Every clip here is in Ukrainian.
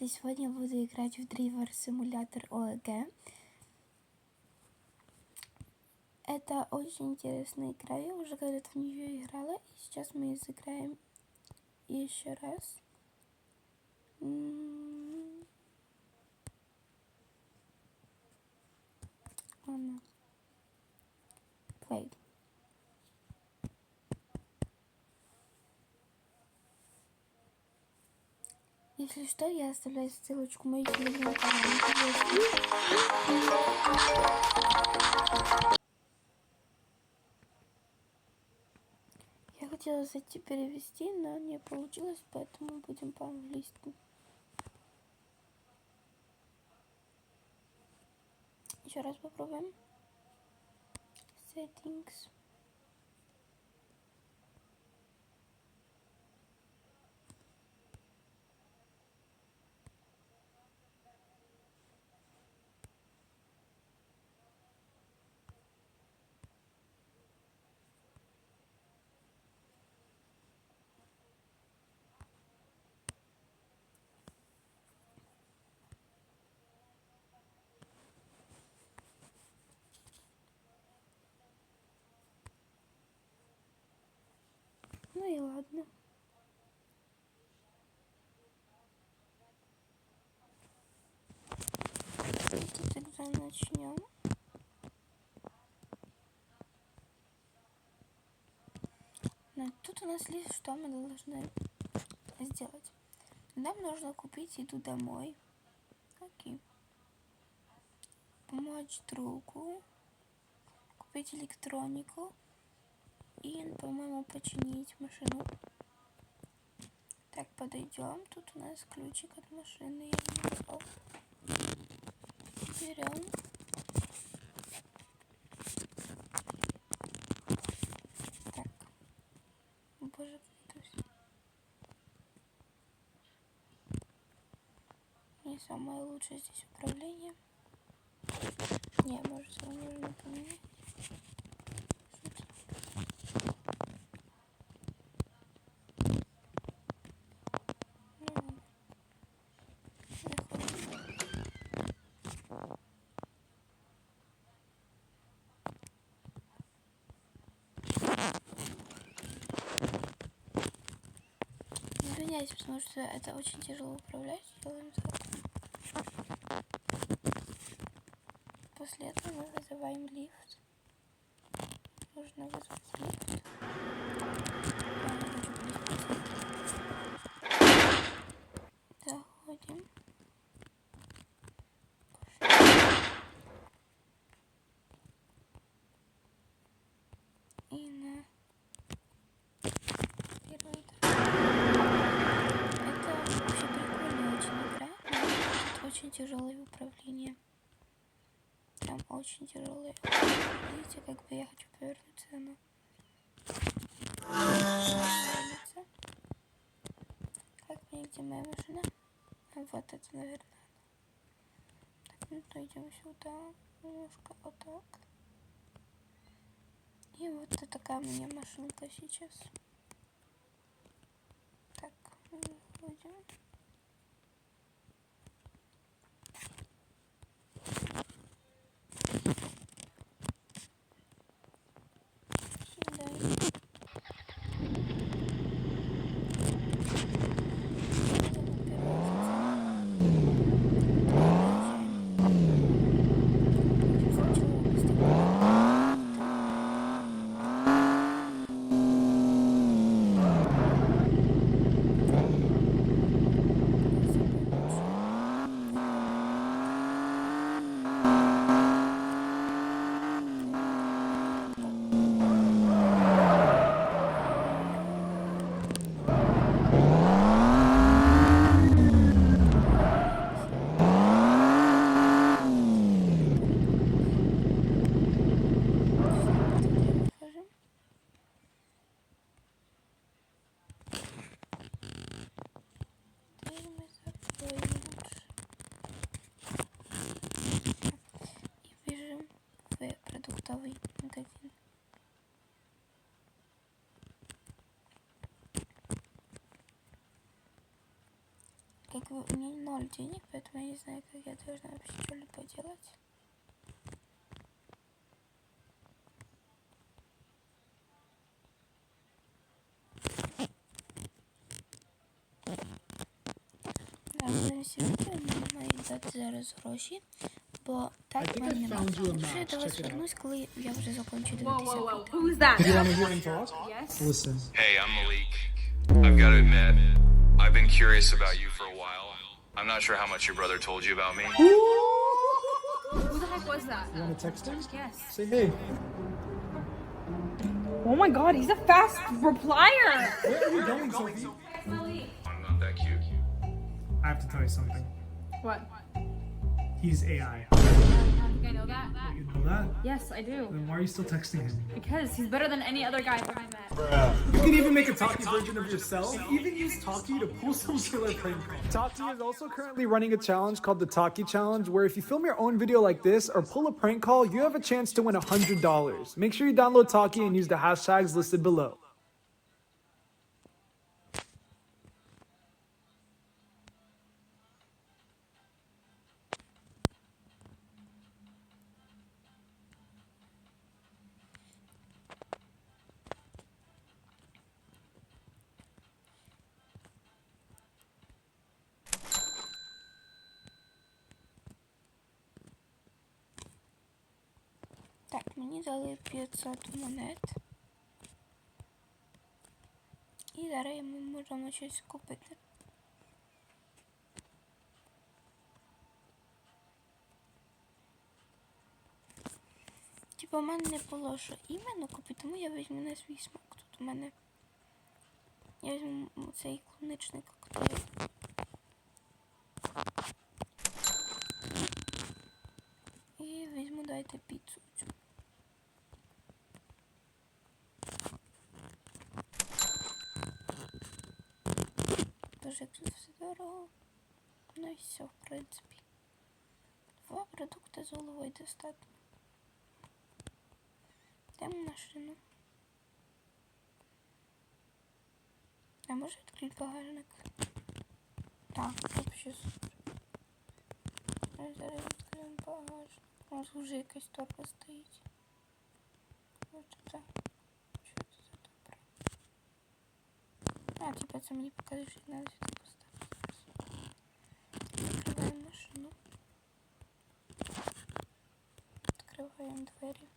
И сегодня я буду играть в Driver Simulator OEG. Это очень интересная игра, я уже когда-то в нее играла, и сейчас мы сыграем еще раз. М, Ладно. Play. Если что, я оставляю ссылочку в мою телеграм-канал. Я хотела зайти перевести, но не получилось, поэтому будем по-английски. Еще раз попробуем. Settings. Ну и ладно. Давайте тогда начнем. Ну, тут у нас лишь что мы должны сделать. Нам нужно купить еду домой. Окей. Помочь другу. Купить электронику. И, по-моему, починить машину. Так, подойдем. Тут у нас ключик от машины. Я не взял. Берем. Так. Боже, это все. Не самое лучшее здесь управление. Не, может, его нужно поменять. Шутка. Ну ладно. Заходим. Извиняюсь, потому что это очень тяжело управлять. После этого мы вызываем лифт. Нужно вызвать лифт. Я не хочу переспать. Заходим. И на первый этаж. Это вообще прикольная очень игра. но Тут очень тяжелое управление. Там очень тяжелое. Видите, как бы я хочу повернуться, но... Как мне, где моя машина? Вот это, наверное. Так, ну то идем сюда. Немножко вот так. И вот это такая у меня машинка сейчас. Так, выходим. у меня ноль денег, поэтому я не знаю, как я должна вообще что-либо делать. Да, будемо сьогодні мені мають дати зараз гроші, бо так I в think мене I немає. found you a Вже я match. до вас Check it out. вернусь, коли я вже закончу Whoa, дивитися. whoa, whoa. відео. Who's that? You want to hear him talk? Yes? Listen. Hey, I'm Malik. I've got to admit, I've been curious about you for a while. I'm not sure how much your brother told you about me. Who the heck was that? You want to text him? Yes. Say hey. Oh my god, he's a fast replier! Where are you going, Sophie? I'm not that cute. I have to tell you something. What? He's AI. I think I know that. You know that? Yes, I do. Then why are you still texting him? Because he's better than any other guy I've ever met. You can even make a talkie version of yourself. Even use talkie to pull some killer prank calls. Taki is also currently running a challenge called the Talkie Challenge, where if you film your own video like this or pull a prank call, you have a chance to win $100. Make sure you download Talkie and use the hashtags listed below. Дали 500 монет. І зараз ми можемо щось купити. Типа в мене не було що іменно купити, тому я візьму на свій смак. Тут у мене. Я візьму цей клубничний коктейль. І візьму, дайте піцу. цю. Боже, як все дорого. Ну і все, в принципі. Два продукти з головою достатньо. Йдемо в машину. А може відкрити багажник? Так, вообще супер. Ми зараз відкриємо багажник. У нас вже якась торба стоїть. Ось тут. Що це за добре? А, мне показує, що треба сюди поставити. Відкриваємо машину. Открываем двері.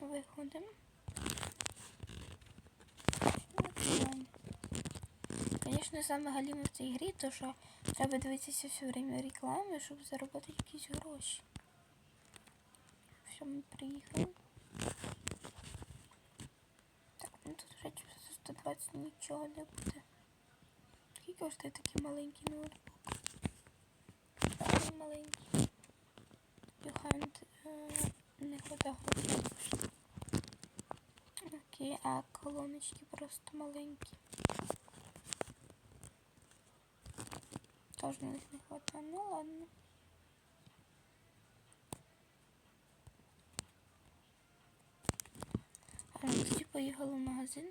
Виходимо. Звісно, саме галіме в цій грі, то що треба дивитися все время реклами, щоб заробити якісь гроші. Все, ми приїхали. Так, ну тут за 120 нічого не буде. Скільки коштує такий маленький ноутбук? Такий маленький. Юханд е, не хватає грошей. Окей, а колоночки просто маленькі. Тоже не хватает. Ну ладно. А тоді поїхали в магазин.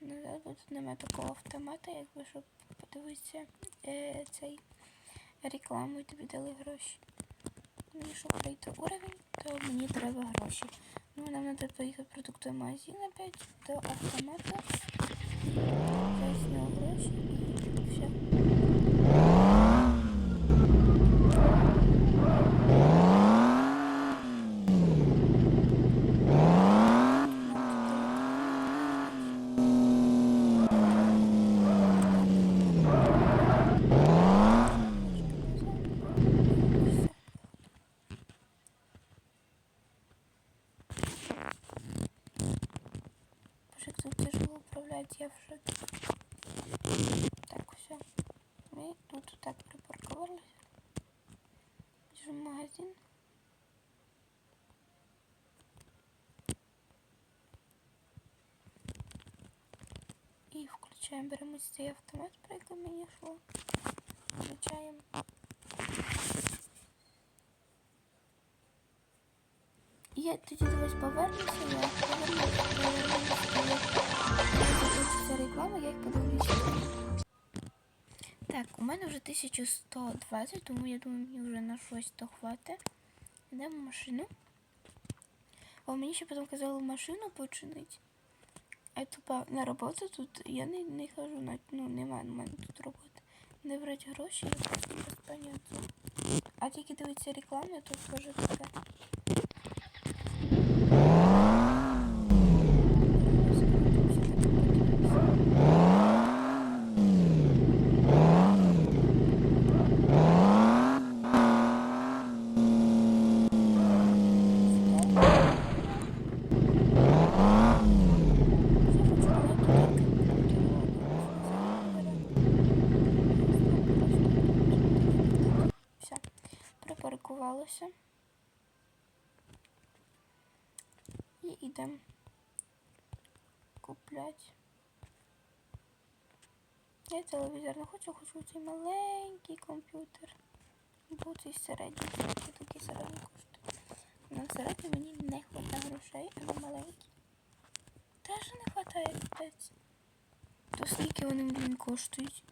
Назад, бо тут немає такого автомата, якби щоб подивитися е, цей рекламу і тобі дали гроші. Мені щоб пройти уровень, то мені треба гроші. Ну, нам треба поїхати продуктовий магазин опять до автомата. Взяти зняв гроші все. Включаємо, беремо цей автомат, про який мені йшло. Включаємо. Я тоді до вас повернуся, я повернуся, реклама, я їх подивлюся. Так, у мене вже 1120, тому я думаю, мені вже на щось то хватить. Йдемо в машину. О, мені ще потім казали машину починити. А тупо на роботу тут я не, не хожу, на, ну немає в мене тут роботи. Не брати гроші, я просто без поняття. А тільки дивитися я тут теж таке. Припаркувалося. І йдемо купляти. Я телевізор не хочу, хочу цей маленький комп'ютер. Бо цей середній, такий середній коштує. На середній мені не вистачає грошей, а на маленький. Теж не вистачає капець. То скільки вони, блін, коштують?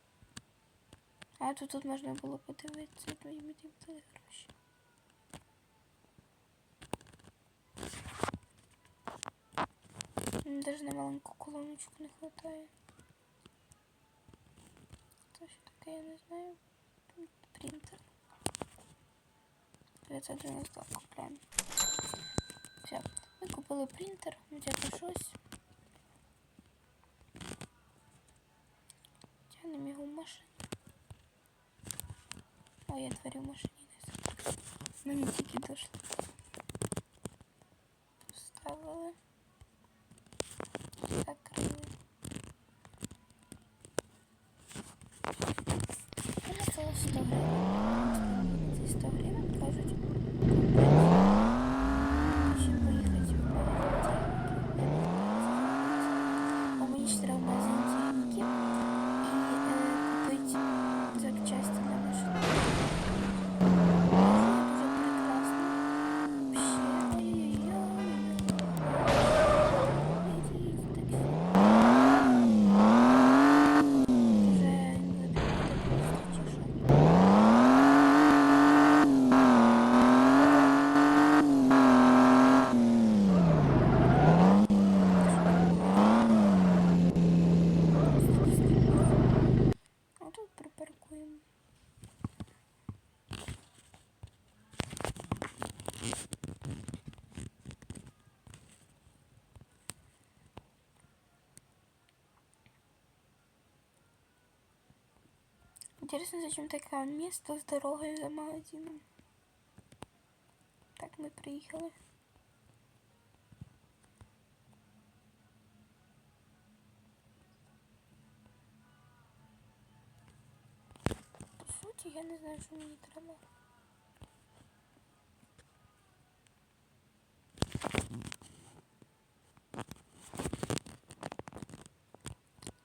А то тут можна було подивитися, то їм дали гроші. Даже на маленьку колоночку не хватає. Це що таке, я не знаю. Тут Принтер. 992 купляємо. Все, ми купили принтер, взяти щось. Тягнемо його в машину. Ой, я двері в машині не закрила. Мені тільки дійшло. all. Интересно, зачем такое место с дорогой за магазином? Так, мы приехали. По суті, я не знаю, що мені треба.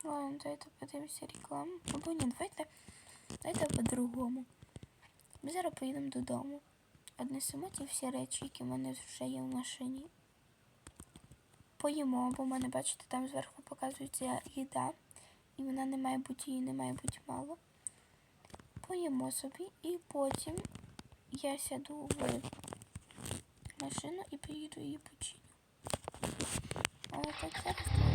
Ладно, давайте подивимося рекламу. Або ні, давайте, давайте по-другому. Ми зараз поїдемо додому. Однесемо ті всі речі, які в мене вже є в машині. Поїмо, бо в мене, бачите, там зверху показується їда. І вона не має бути, її не має бути мало. Поїмо собі і потім я сяду в машину і поїду її починю. Але так зараз.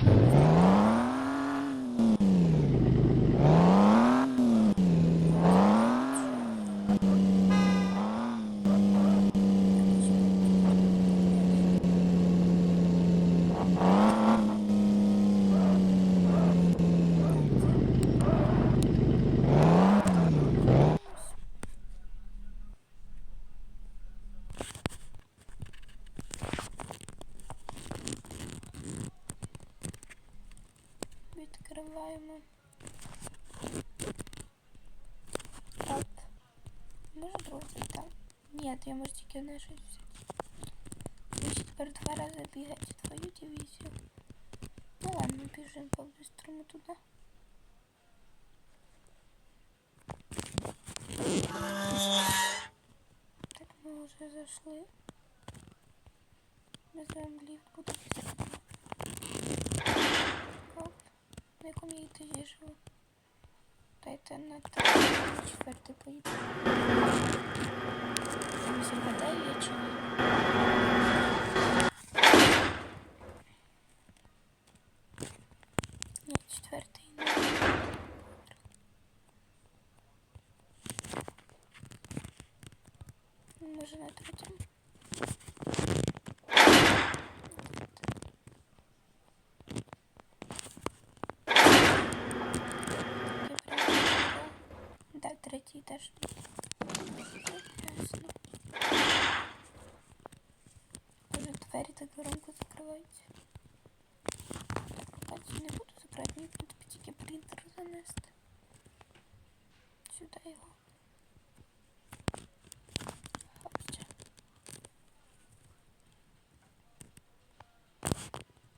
Я можу тільки одне щось взяти. Я ще тепер два рази бігати в твою дивізію. Ну ладно, біжимо по-быстрому туди. Так, ми вже зайшли. Візьмемо ліфт, буду Оп. На якому я етажі живу? Дайте на третій, на четвертий поїду. Там западає я чи ні? Ні, четвертий. не. Може на третьому? Ясно. Може двері так громко закриваються. Бачу, не буду закривати, мені треба тільки принтер занести. Сюди його.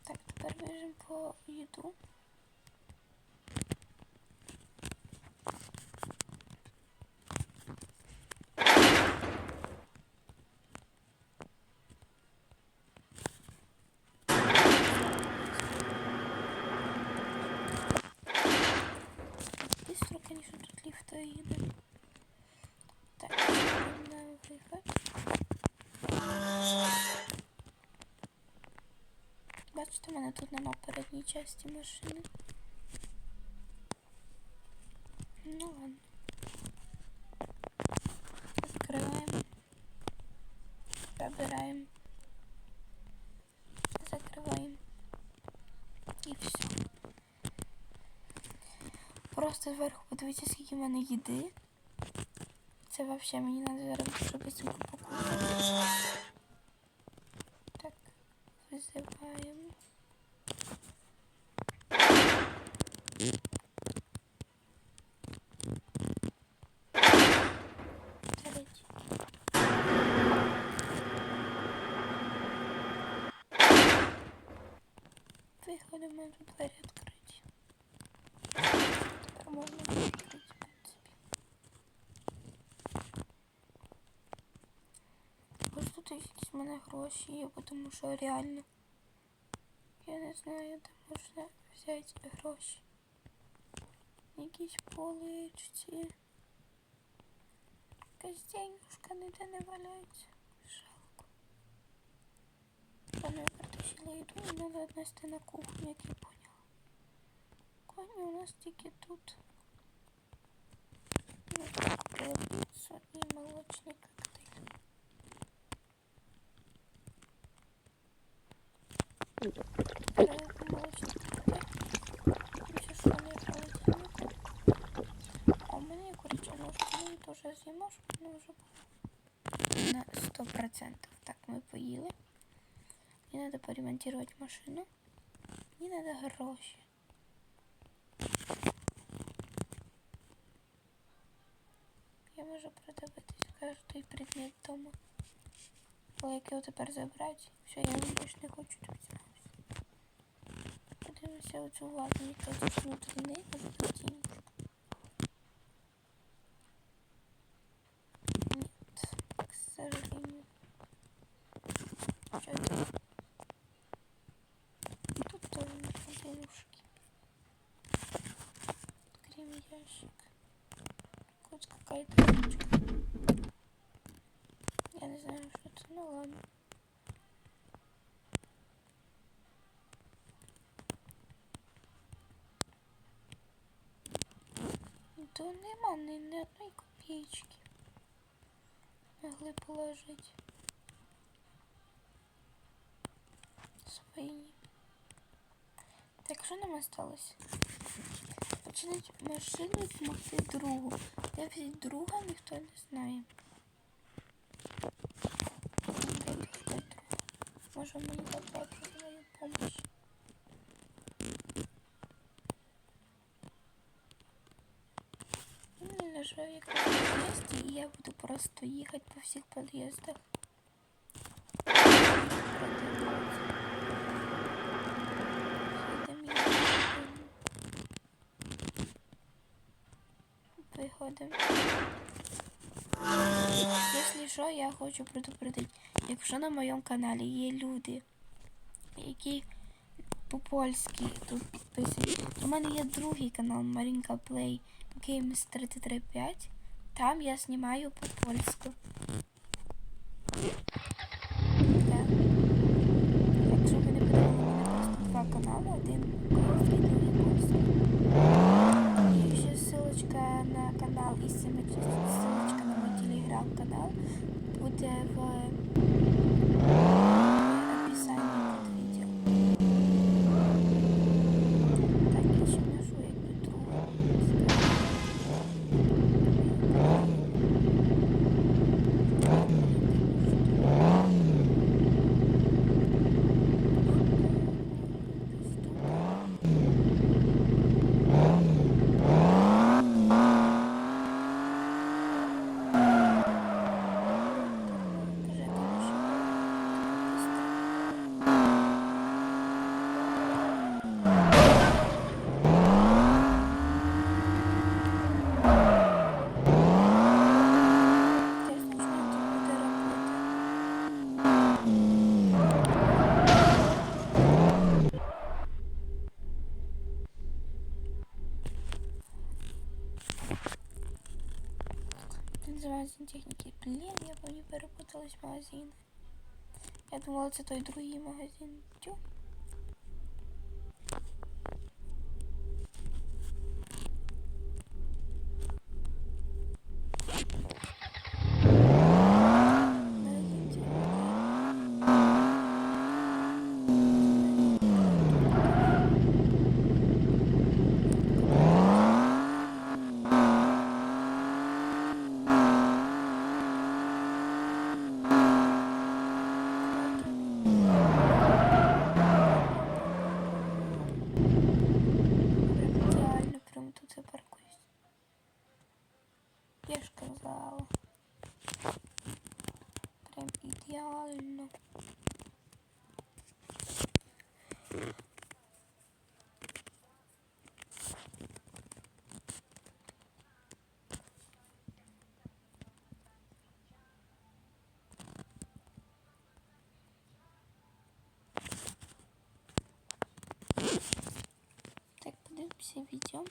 Так, тепер біжимо по їду. Тут лифта їде. Так, на виход. Бачите, в мене тут нема передньої часті машини. Ну ладно. Відкриваємо. Пробираємо. Закриваємо. І все. Просто зверху подивіться, скільки в мене їди. Це взагалі мені треба зараз зробити покупку. Так, визиваємо. Третій. Виходимо, в мене тут двері відкриті. Тепер можна відкрити, в принципі. Ось тут якісь в мене гроші є, тому що реально я не знаю, де можна взяти гроші. Якісь поличці. Якась денюшка ніде не валяється. Жалко. Ладно, я притащила їду і треба віднести на кухню, як я поняла. Кухня у нас тільки тут. Ну, купила піцу і молочний коктейль. Купила молочний коктейль. Ще що не холодильнику. А ножка, я її теж з'їмо, щоб. На 100%. Так, ми поїли. Мені треба поремонтувати машину. Мені треба гроші. Я можу продивитись кожний предмет дома. Але як його тепер забрати? Все, я більше не хочу тут знати. Подивимося оцю вазу, мені кажуть, що внутрі неї може бути денежка. Нет, к сожалению. Что это? Тут тоже нужны денежки. Открыем ящик. Вот какая-то ручка. Я не знаю, что это, ну ладно. То нема ні, одної копеечки. Могли положить свої. Так що нам осталось? Починати машину допомогти другу. Де взяти друга, ніхто не знає. Може мені потрапити в якомусь під'їзді, і я буду просто їхати по всіх під'їздах. Виходимо. Якщо що, я хочу предупредити, якщо на моєму каналі є люди, які по-польськи тут підписують. У мене є другий канал Марінка Play Games 335. Там я знімаю по-польську. Так. Якщо у мене просто два канали, один український, другий польський. І ще ссылочка на канал і ссылочка на мій телеграм-канал буде в техники. Блин, я помню, перепуталась магазин. Я думала, це той другий магазин. Тю. Подивимося відео.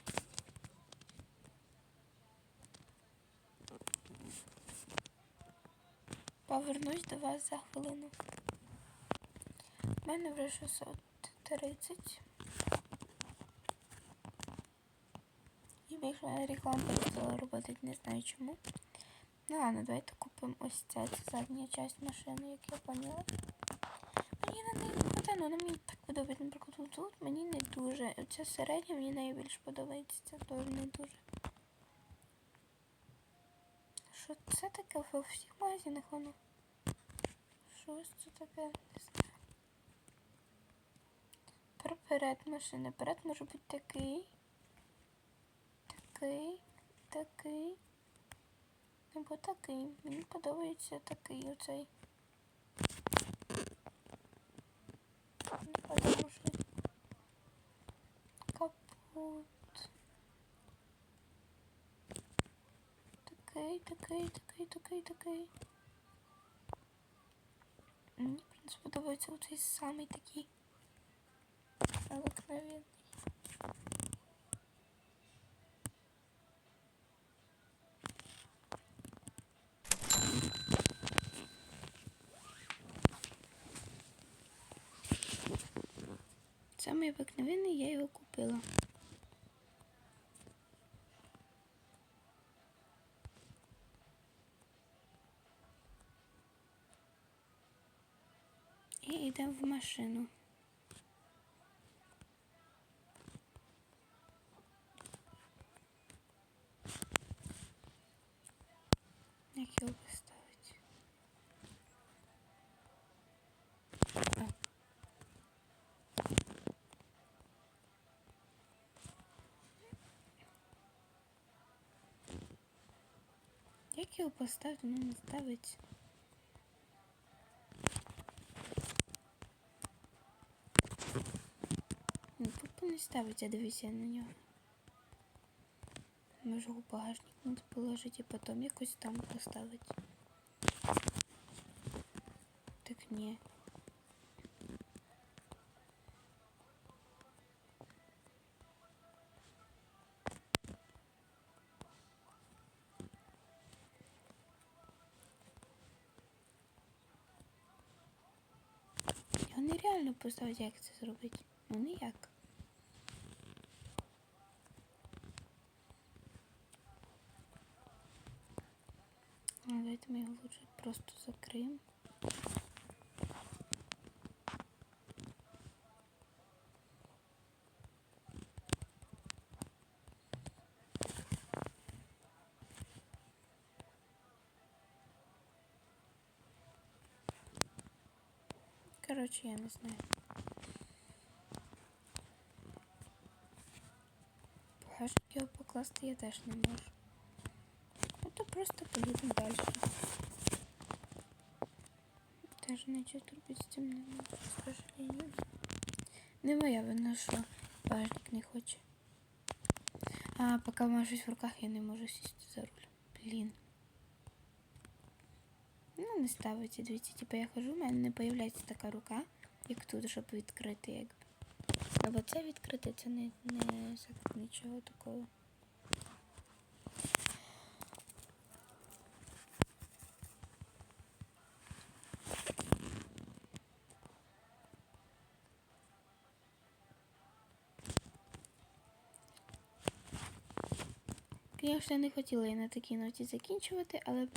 Повернусь до вас за хвилину. У мене вже 630. І мене реклама перестала робити, не знаю чому. Ну ладно, давайте купимо ось. Це задня часть машини, як я поняла. Хватає, ну мені так подобається. Наприклад, тут мені не дуже. Це середня мені найбільш подобається. Це теж не дуже. Що це таке во всіх магазинах воно? Що це таке? Не знаю. Перед машини. Перед може бути такий. Такий. Такий. Або такий. Мені подобається такий оцей. Капот. Такий, такий, такий, такий, такий. Мені, в принципі, подобається оцей самий такий. Обыкновенный. Самый обыкновенный, я его купила. В машину. Як його поставити? О. Як його поставити, ну не ставиться. Ну, тупо не ставиться, дивися на нього. Може у багажник надо положити і потім якось там поставити. Так ні. Його нереально поставити, як це зробити. Ну ніяк. А, давайте ми його лучше просто закриємо. Короче, я не знаю. Багажник його покласти я теж не можу. То просто поїдемо далі. Даже нічого робити з цим не можу. Не моя вина, що багажник не хоче. А, поки маю в руках, я не можу сісти за руль. Блін. Ну, не ставиться, дивіться, типу я хожу, в мене не появляється така рука, як тут, щоб відкрити, якби. Або це відкрити, це не, не нічого такого. Звісно, не хотіла я на такій ноті закінчувати, але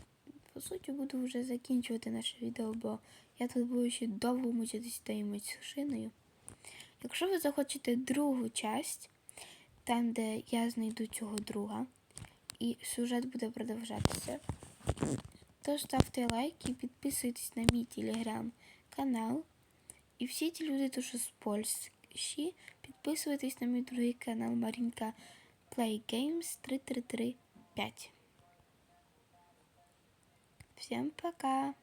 по суті буду вже закінчувати наше відео, бо я тут буду ще довго мучитись тією машиною. Якщо ви захочете другу часть, там, де я знайду цього друга, і сюжет буде продовжатися, то ставте лайк і підписуйтесь на мій телеграм-канал. І всі ті люди, то що з Польщі, підписуйтесь на мій другий канал Марінка Play Games 3335. Всем пока!